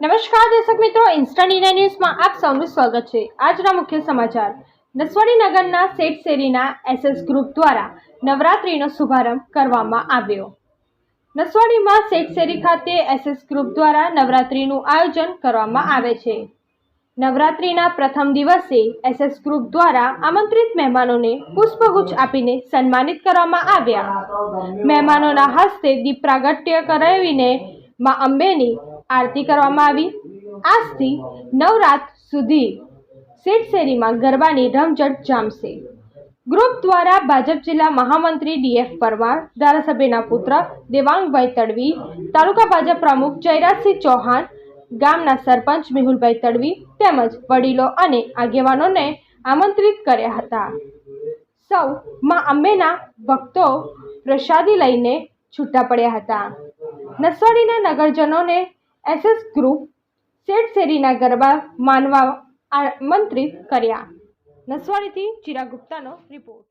નમસ્કાર દર્શક મિત્રો ઇન્સ્ટન્ટ ઇન્ડિયા ન્યૂઝમાં આપ સૌનું સ્વાગત છે. આજના મુખ્ય સમાચાર. નસવાડી નગરના શેઠ શેરીના એસએસ ગ્રુપ દ્વારા નવરાત્રિનો શુભારંભ કરવામાં આવ્યો. નસવાડીમાં શેઠ શેરી ખાતે એસએસ ગ્રુપ દ્વારા નવરાત્રિનું આયોજન કરવામાં આવે છે. નવરાત્રિના પ્રથમ દિવસે એસએસ ગ્રુપ દ્વારા આમંત્રિત મહેમાનોને પુષ્પગુચ્છ આપીને સન્માનિત કરવામાં આવ્યા. મહેમાનોના હસ્તે દીપ પ્રાગટ્ય કરાવીને મા અંબેની આરતી કરવામાં આવી. આજથી નવરાત સુધી શેરીમાં ગરબાની રમઝટ જામશે. ગ્રુપ દ્વારા ભાજપ જિલ્લા મહામંત્રી ડીએફ પરમાર, ધારાસભ્યના પુત્ર દેવાંગભાઈ તડવી, તાલુકા ભાજપ પ્રમુખ જયરાજસિંહ ચૌહાણ, ગામના સરપંચ મેહુલભાઈ તડવી તેમજ વડીલો અને આગેવાનોને આમંત્રિત કર્યા હતા. સૌ માં અંબેના ભક્તો પ્રસાદી લઈને છૂટા પડ્યા હતા. નસવાડીના નગરજનોને એસએસ ગ્રુપ શેઠ શેરીના ગરબા માનવા આમંત્રિત કર્યા. નસવાડીથી ચિરા ગુપ્તાનો રિપોર્ટ.